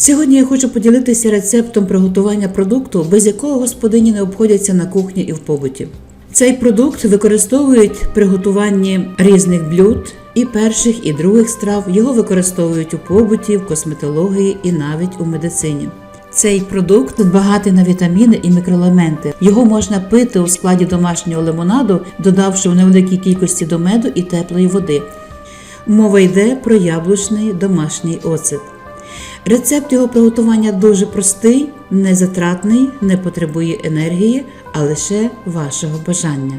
Сьогодні я хочу поділитися рецептом приготування продукту, без якого господині не обходяться на кухні і в побуті. Цей продукт використовують при готуванні різних блюд і перших, і других страв. Його використовують у побуті, в косметології і навіть у медицині. Цей продукт багатий на вітаміни і мікроелементи. Його можна пити у складі домашнього лимонаду, додавши в невеликій кількості до меду і теплої води. Мова йде про яблучний домашній оцет. Рецепт його приготування дуже простий, незатратний, не потребує енергії, а лише вашого бажання.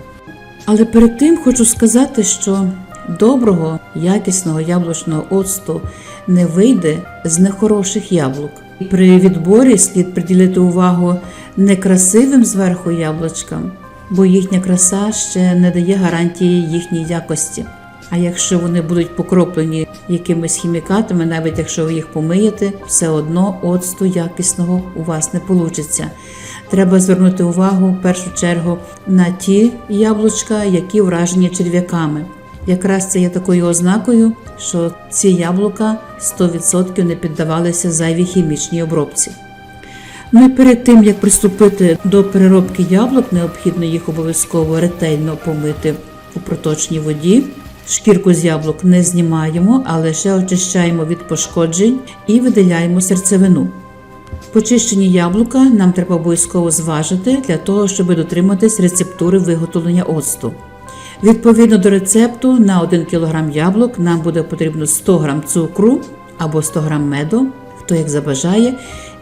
Але перед тим хочу сказати, що доброго, якісного яблучного оцту не вийде з нехороших яблук. При відборі слід приділити увагу не красивим зверху яблучкам, бо їхня краса ще не дає гарантії їхній якості. А якщо вони будуть покроплені якимись хімікатами, навіть якщо ви їх помиєте, все одно оцту якісного у вас не вийде. Треба звернути увагу в першу чергу на ті яблучка, які вражені черв'яками. Якраз це є такою ознакою, що ці яблука 100% не піддавалися зайвій хімічній обробці. Ну і перед тим як приступити до переробки яблук, необхідно їх обов'язково ретельно помити у проточній воді. Шкірку з яблук не знімаємо, а лише очищаємо від пошкоджень і видаляємо серцевину. Почищені яблука нам треба обов'язково зважити для того, щоб дотриматись рецептури виготовлення оцту. Відповідно до рецепту, на 1 кг яблук нам буде потрібно 100 г цукру або 100 г меду, хто як забажає,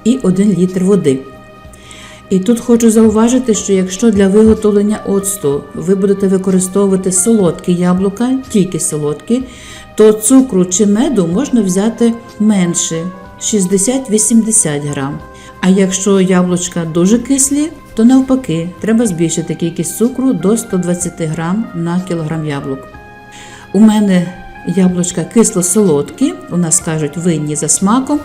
і 1 літр води. І тут хочу зауважити, що якщо для виготовлення оцту ви будете використовувати солодкі яблука, тільки солодкі, то цукру чи меду можна взяти менше 60-80 грам. А якщо яблучка дуже кислі, то навпаки, треба збільшити кількість цукру до 120 грам на кілограм яблук. У мене яблучка кисло-солодкі, у нас кажуть винні за смаком,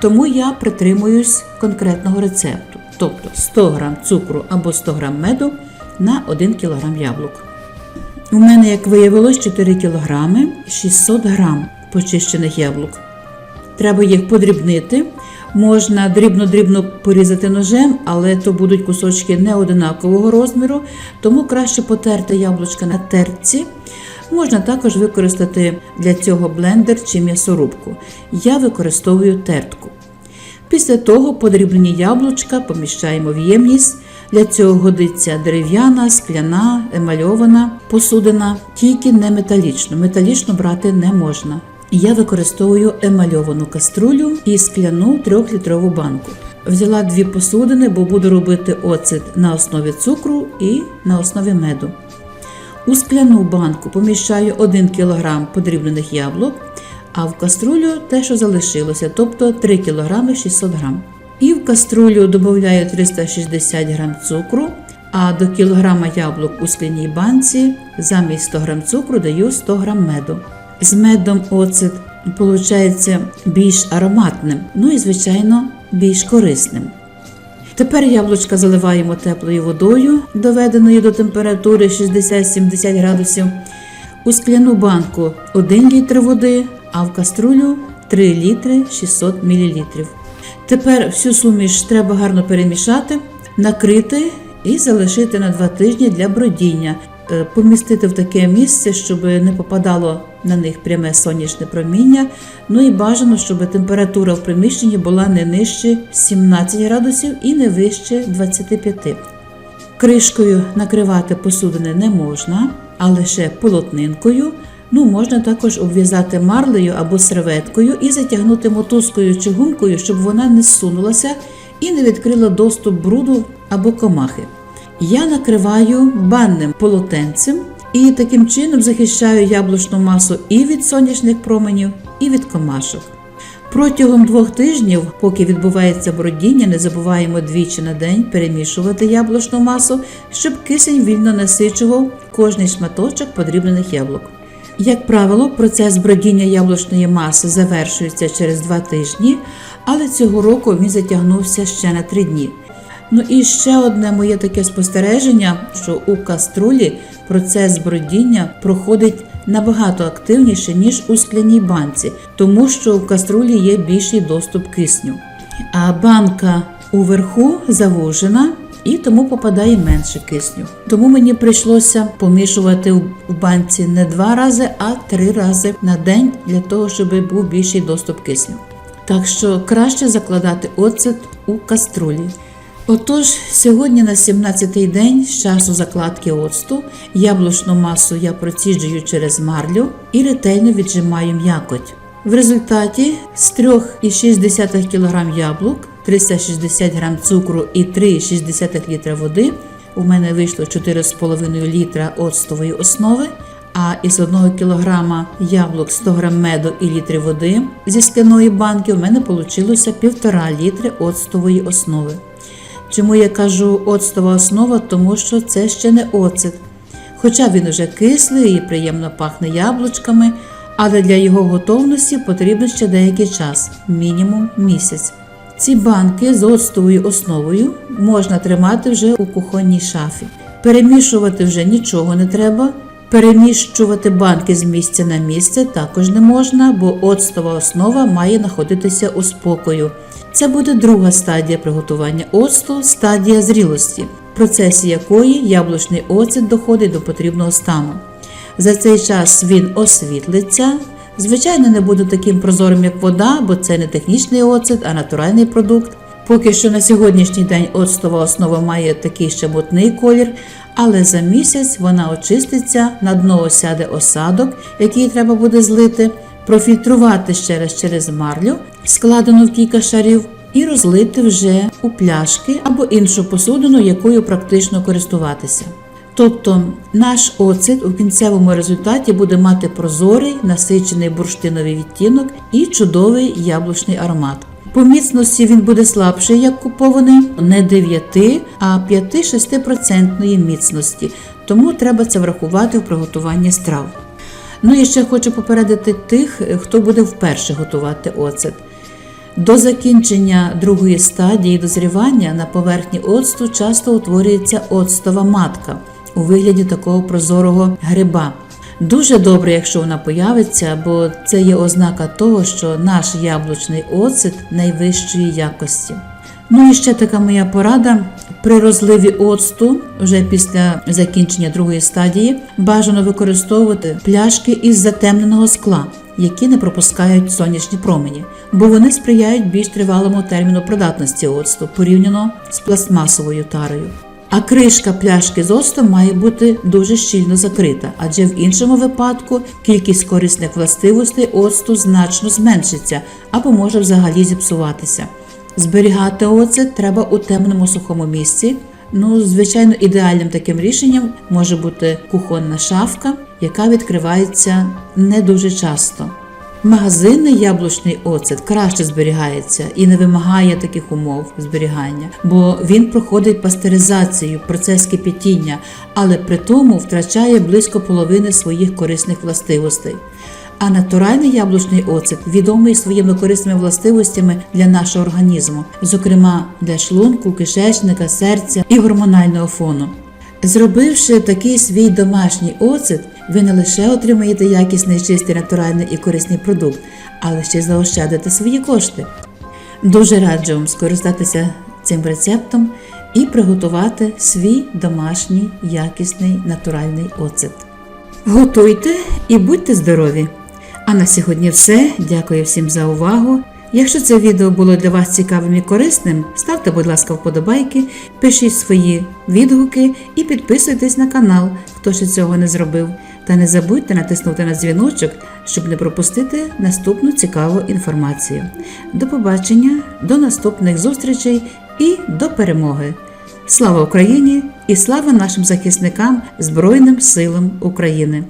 тому я притримуюсь конкретного рецепту, тобто 100 грам цукру або 100 грам меду на 1 кг яблук. У мене, як виявилось, 4 кг 600 грам почищених яблук. Треба їх подрібнити. Можна дрібно-дрібно порізати ножем, але то будуть кусочки не одинакового розміру, тому краще потерти яблучка на тертці. Можна також використати для цього блендер чи м'ясорубку. Я використовую тертку. Після того подрібнені яблучка поміщаємо в ємність. Для цього годиться дерев'яна, скляна, емальована посудина, тільки не металічну. Металічну брати не можна. Я використовую емальовану каструлю і скляну 3-літрову банку. Взяла дві посудини, бо буду робити оцет на основі цукру і на основі меду. У скляну банку поміщаю 1 кг подрібнених яблук, а в каструлю те, що залишилося, тобто 3 кг 600 г. І в каструлю додаю 360 г цукру, а до кілограма яблук у скляній банці замість 100 г цукру даю 100 г меду. З медом оцет виходить більш ароматним, ну і, звичайно, більш корисним. Тепер яблучка заливаємо теплою водою, доведеною до температури 60-70 градусів. У скляну банку 1 літр води, а в каструлю 3 літри 600 мл. Тепер всю суміш треба гарно перемішати, накрити і залишити на 2 тижні для бродіння. Е, Помістити в таке місце, щоб не попадало на них пряме сонячне проміння. Ну і бажано, щоб температура в приміщенні була не нижче 17 градусів і не вище 25. Кришкою накривати посудини не можна, а лише полотнинкою. Ну, можна також обв'язати марлею або серветкою і затягнути мотузкою чи гумкою, щоб вона не зсунулася і не відкрила доступ бруду або комахи. Я накриваю банним полотенцем і таким чином захищаю яблучну масу і від сонячних променів, і від комашок. Протягом двох тижнів, поки відбувається бродіння, не забуваємо двічі на день перемішувати яблучну масу, щоб кисень вільно насичував кожний шматочок подрібнених яблук. Як правило, процес бродіння яблучної маси завершується через два тижні, але цього року він затягнувся ще на три дні. Ну і ще одне моє таке спостереження, що у каструлі процес бродіння проходить набагато активніше, ніж у скляній банці, тому що в каструлі є більший доступ кисню. а банка уверху завужена. І тому попадає менше кисню. Тому мені прийшлося помішувати в банці не два рази, а три рази на день для того, щоб був більший доступ кисню. Так що краще закладати оцет у каструлі. Отож, сьогодні на 17-й день з часу закладки оцту яблучну масу я проціджую через марлю і ретельно віджимаю м'якоть. В результаті з 3,6 кг яблук, 360 г цукру і 3,6 літра води у мене вийшло 4,5 літра оцтової основи, а із 1 кг яблук 100 г меду і літри води зі скляної банки у мене вийшло 1,5 літри оцтової основи. Чому я кажу оцтова основа? Тому що це ще не оцет. Хоча він уже кислий і приємно пахне яблучками, але для його готовності потрібен ще деякий час, мінімум місяць. Ці банки з оцтовою основою можна тримати вже у кухонній шафі. Перемішувати вже нічого не треба. Переміщувати банки з місця на місце також не можна, бо оцтова основа має знаходитися у спокою. Це буде друга стадія приготування оцту, стадія зрілості, в процесі якої яблучний оцет доходить до потрібного стану. За цей час він освітлиться. Звичайно, не буде таким прозорим, як вода, бо це не технічний оцет, а натуральний продукт. Поки що на сьогоднішній день оцтова основа має такий ще мутний колір, але за місяць вона очиститься, на дно осяде осадок, який треба буде злити, профільтрувати ще раз через марлю, складену в кілька шарів, і розлити вже у пляшки або іншу посудину, якою практично користуватися. Тобто наш оцет у кінцевому результаті буде мати прозорий, насичений бурштиновий відтінок і чудовий яблучний аромат. По міцності він буде слабший, як купований, не 9, а 5-6% міцності, тому треба це врахувати в приготуванні страв. Ну і ще хочу попередити тих, хто буде вперше готувати оцет. До закінчення другої стадії дозрівання на поверхні оцту часто утворюється оцтова матка у вигляді такого прозорого гриба. Дуже добре, якщо вона появиться, бо це є ознака того, що наш яблучний оцет найвищої якості. Ну і ще така моя порада. При розливі оцту, вже після закінчення другої стадії, бажано використовувати пляшки із затемненого скла, які не пропускають сонячні промені, бо вони сприяють більш тривалому терміну придатності оцту порівняно з пластмасовою тарою. А кришка пляшки з оцтом має бути дуже щільно закрита, адже в іншому випадку кількість корисних властивостей оцту значно зменшиться або може взагалі зіпсуватися. Зберігати оцет треба у темному сухому місці. Ну, звичайно, ідеальним таким рішенням може бути кухонна шафка, яка відкривається не дуже часто. Магазинний яблучний оцет краще зберігається і не вимагає таких умов зберігання, бо він проходить пастеризацію, процес кипятіння, але при тому втрачає близько половини своїх корисних властивостей. А натуральний яблучний оцет відомий своїми корисними властивостями для нашого організму, зокрема для шлунку, кишечника, серця і гормонального фону. Зробивши такий свій домашній оцет, ви не лише отримаєте якісний, чистий, натуральний і корисний продукт, але ще заощадите свої кошти. Дуже раджу вам скористатися цим рецептом і приготувати свій домашній якісний натуральний оцет. Готуйте і будьте здорові! А на сьогодні все. Дякую всім за увагу. Якщо це відео було для вас цікавим і корисним, ставте, будь ласка, вподобайки, пишіть свої відгуки і підписуйтесь на канал, хто ще цього не зробив. Та не забудьте натиснути на дзвіночок, щоб не пропустити наступну цікаву інформацію. До побачення, до наступних зустрічей і до перемоги! Слава Україні і слава нашим захисникам Збройним силам України!